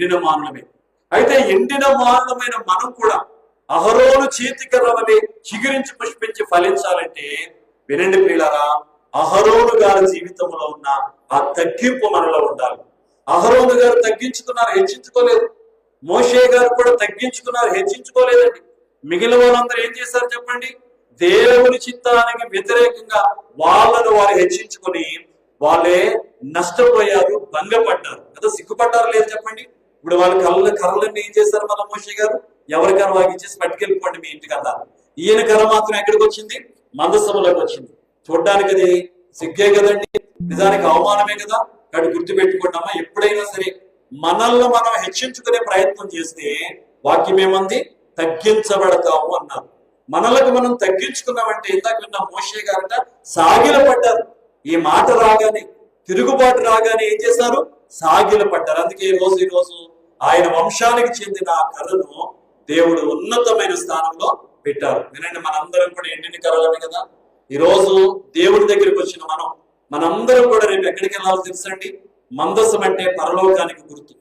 ఎండిన మానలమే అయితే ఎండిన మానలమైన మనం కూడా అహరోను చేతికర్ర వలె చిగురించి పుష్పించి ఫలించాలంటే వినండి ప్రియులారా అహరోను గారి జీవితంలో ఉన్న ఆ తగ్గింపు మనలో ఉండాలి. అహరోను గారు తగ్గించుకున్నారు హెచ్చించుకోలేదు. మోషే గారు కూడా తగ్గించుకున్నారు హెచ్చించుకోలేదండి. మిగిలిన వాళ్ళందరూ ఏం చేశారు చెప్పండి? దేవుని చిత్తానికి వ్యతిరేకంగా వాళ్ళను వారు హెచ్చించుకొని వాళ్ళే నష్టపోయారు భంగపడ్డారు. కదా సిగ్గుపడ్డారు లేదు చెప్పండి? ఇప్పుడు వాళ్ళ కళ్ళ కర్రలన్నీ ఏం చేశారు మన మోషే గారు? ఎవరి కర్ర వాగిచ్చేసి పట్టుకెళ్ళిపోండి మీ ఇంటికి అన్నారు. ఈయన కర్ర మాత్రం ఎక్కడికి వచ్చింది? మందసములోకి వచ్చింది. చూడ్డానికి అది సిగ్గే కదండి. నిజానికి అవమానమే కదా. కానీ గుర్తుపెట్టుకుంటామా ఎప్పుడైనా సరే మనల్ని మనం హెచ్చించుకునే ప్రయత్నం చేస్తే వాక్యం ఏమంది? తగ్గించబడతాము అన్నారు. మనలకు మనం తగ్గించుకున్నామంటే ఇందాక విన్న మోషే గారట సాగిలపడ్డారు. ఈ మాట రాగానే తిరుగుబాటు రాగానే ఏం చేశారు? సాగిల పడ్డారు. అందుకే ఈ రోజు ఈ రోజు ఆయన వంశానికి చెందిన ఆ కర్రను దేవుడు ఉన్నతమైన స్థానంలో పెట్టారు. వినండి మనందరం కూడా ఎండిన కర్రలమే కదా? ఈ రోజు దేవుడి దగ్గరికి వచ్చిన మనం మనందరం కూడా రేపు ఎక్కడికి వెళ్ళాలో తెలుసండి మందసం అంటే పరలోకానికి గుర్తు.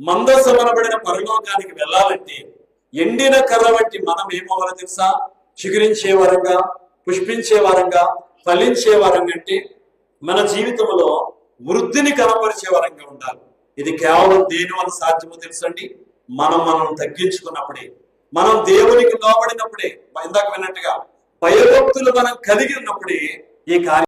మందసం అనబడిన పరలోకానికి వెళ్ళాలంటే ఎండిన కర్ర వంటి మనం ఏమవ్వాలో తెలుసా? చిగురించే వరంగా పుష్పించే వరంగా ఫలించే వరంగా అంటే మన జీవితంలో వృద్ధిని కనపరిచే వరంగా ఉండాలి. ఇది కేవలం దేని వల్ల సాధ్యమో తెలుసండి? మనం మనం తగ్గించుకున్నప్పుడే. మనం దేవునికి లోబడినప్పుడే. ఇందాక విన్నట్టుగా భయభక్తులు మనం కలిగి ఉన్నప్పుడే ఈ కార్యం